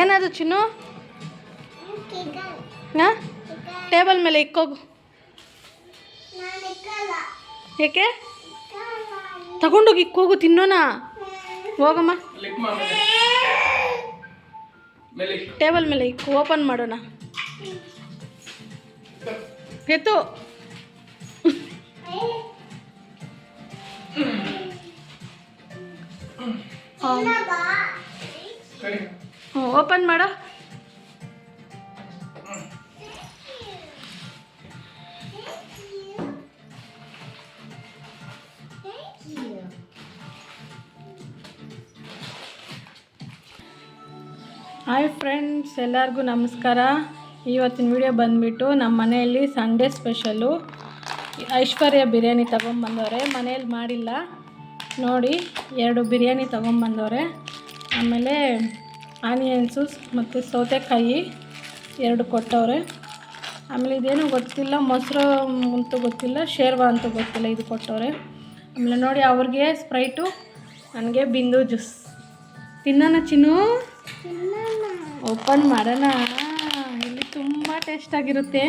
ಏನದು ಚಿನ್ನು? ಹಾಂ? ಟೇಬಲ್ ಮೇಲೆ ಇಕ್ಕೋಗು. ಏಕೆ? ತಗೊಂಡೋಗಿ ಇಕ್ಕೋಗು ತಿನ್ನೋಣ ಹೋಗಮ್ಮ. ಟೇಬಲ್ ಮೇಲೆ ಇಕ್ಕು ಓಪನ್ ಮಾಡೋಣ. ಎತ್ತು. ಸರಿ ಹ್ಞೂ ಓಪನ್ ಮಾಡೋ. ಹಾಯ್ ಫ್ರೆಂಡ್ಸ್ ಎಲ್ಲರಿಗೂ ನಮಸ್ಕಾರ. ಇವತ್ತಿನ ವಿಡಿಯೋ ಬಂದುಬಿಟ್ಟು ನಮ್ಮ ಮನೆಯಲ್ಲಿ ಸಂಡೇ ಸ್ಪೆಷಲು ಐಶ್ವರ್ಯ ಬಿರಿಯಾನಿ ತೊಗೊಂಬಂದವ್ರೆ. ಮನೇಲಿ ಮಾಡಿಲ್ಲ. ನೋಡಿ, ಎರಡು ಬಿರಿಯಾನಿ ತೊಗೊಂಬಂದವ್ರೆ. ಆಮೇಲೆ ಆನಿಯನ್ಸು ಮತ್ತು ಸೌತೆಕಾಯಿ ಎರಡು ಕೊಟ್ಟವ್ರೆ. ಆಮೇಲೆ ಇದೇನು ಗೊತ್ತಿಲ್ಲ ಮೊಸರು ಅಂತೂ ಗೊತ್ತಿಲ್ಲ ಶೇರ್ವಾ ಅಂತೂ ಗೊತ್ತಿಲ್ಲ ಇದು ಕೊಟ್ಟವ್ರೆ. ಆಮೇಲೆ ನೋಡಿ ಅವ್ರಿಗೆ ಸ್ಪ್ರೈಟು ನನಗೆ ಬಿಂದು ಜ್ಯೂಸ್. ತಿನ್ನೋಣ ಚಿನ್ನು? ಓಪನ್ ಮಾಡೋಣ. ಇಲ್ಲಿ ತುಂಬ ಟೇಸ್ಟಾಗಿರುತ್ತೆ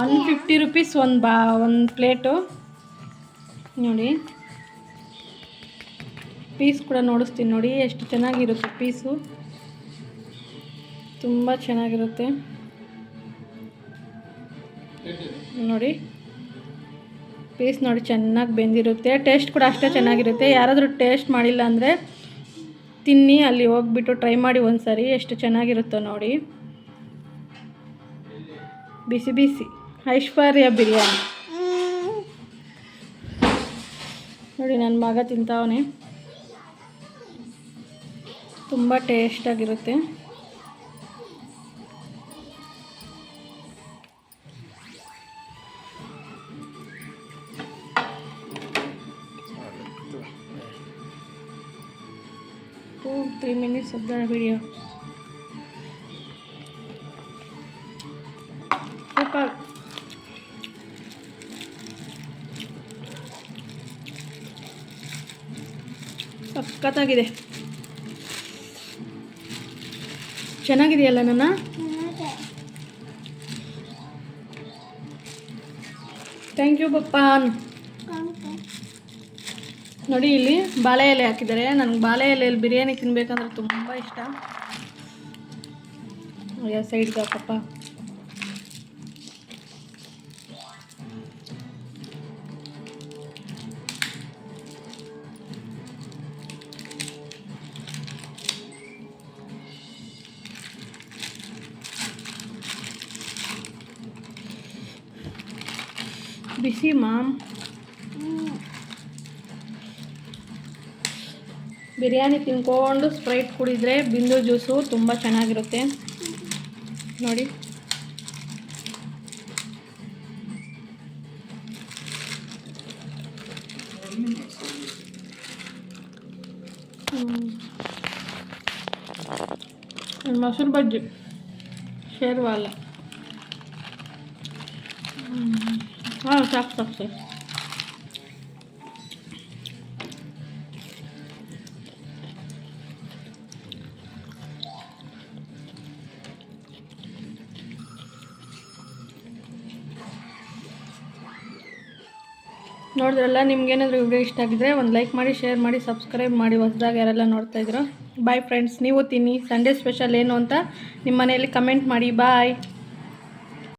ಒನ್ ಫಿಫ್ಟಿ ರುಪೀಸ್ ಒಂದು ಬಾ ಒಂದು ಪ್ಲೇಟು. ನೋಡಿ. ಪೀಸ್ ಕೂಡ ನೋಡಿಸ್ತೀನಿ ನೋಡಿ ಎಷ್ಟು ಚೆನ್ನಾಗಿರುತ್ತೆ ಪೀಸು. ತುಂಬ ಚೆನ್ನಾಗಿರುತ್ತೆ. ನೋಡಿ. ಪೀಸ್ ನೋಡಿ ಚೆನ್ನಾಗಿ ಬೆಂದಿರುತ್ತೆ. ಟೇಸ್ಟ್ ಕೂಡ ಅಷ್ಟೇ ಚೆನ್ನಾಗಿರುತ್ತೆ. ಯಾರಾದರೂ ಟೇಸ್ಟ್ ಮಾಡಿಲ್ಲ ಅಂದರೆ ತಿನ್ನಿ, ಅಲ್ಲಿ ಹೋಗ್ಬಿಟ್ಟು ಟ್ರೈ ಮಾಡಿ ಒಂದು ಸರಿ ಎಷ್ಟು ಚೆನ್ನಾಗಿರುತ್ತೋ ನೋಡಿ. ಬಿಸಿ ಬಿಸಿ. ಐಶ್ವರ್ಯ ಬಿರಿಯಾನಿ. ನೋಡಿ ನನ್ನ ಮಗ ತಿಂತಾವನೆ. ತುಂಬ ಟೇಸ್ಟಾಗಿರುತ್ತೆ. Two three minutes of the video. Super ಸಖತ್ತಾಗಿದೆ ಚೆನ್ನಾಗಿದೆಯಲ್ಲ ನನ್ನ ಥ್ಯಾಂಕ್ ಯು ಪಪ್ಪಾನ್ ನೋಡಿ ಇಲ್ಲಿ ಬಾಳೆ ಎಲೆ ಹಾಕಿದ್ದಾರೆ. ನನಗೆ ಬಾಳೆ ಎಲೆಯಲ್ಲಿ ಬಿರಿಯಾನಿ ತಿನ್ಬೇಕಂದ್ರೆ ತುಂಬ ಇಷ್ಟ. ಅಯ್ಯ ಸೈಡ್ಗೆ ಹಾಕಪ್ಪ. ಬಿಸಿ, ಮಾಮ್. ಬಿರಿಯಾನಿ ತಿನ್ಕೊಂಡು ಸ್ಪ್ರೈಟ್ ಕುಡಿದ್ರೆ ಬಿಂದು ಜ್ಯೂಸು ತುಂಬ ಚೆನ್ನಾಗಿರುತ್ತೆ. ನೋಡಿ. ಮೊಸರು ಬಜ್ಜಿ. ಶೇರ್ವಾಲಾ. ಹಾಂ, ಸಾಕು ಸಾಕು ಸಾಕು. ನೋಡಿದ್ರಲ್ಲ, ನಿಮ್ಗೇನಾದರೂ ವಿಡಿಯೋ ಇಷ್ಟ ಆಗಿದ್ರೆ ಒಂದು ಲೈಕ್ ಮಾಡಿ, ಶೇರ್ ಮಾಡಿ, ಸಬ್ಸ್ಕ್ರೈಬ್ ಮಾಡಿ ಹೊಸದಾಗ ಯಾರೆಲ್ಲ ನೋಡ್ತಾ ಇದ್ರು. ಬಾಯ್ ಫ್ರೆಂಡ್ಸ್ ನೀವು ತಿನ್ನಿ. ಸಂಡೇ ಸ್ಪೆಷಲ್ ಏನು ಅಂತ ನಿಮ್ಮ ಮನೆಯಲ್ಲಿ ಕಮೆಂಟ್ ಮಾಡಿ. ಬಾಯ್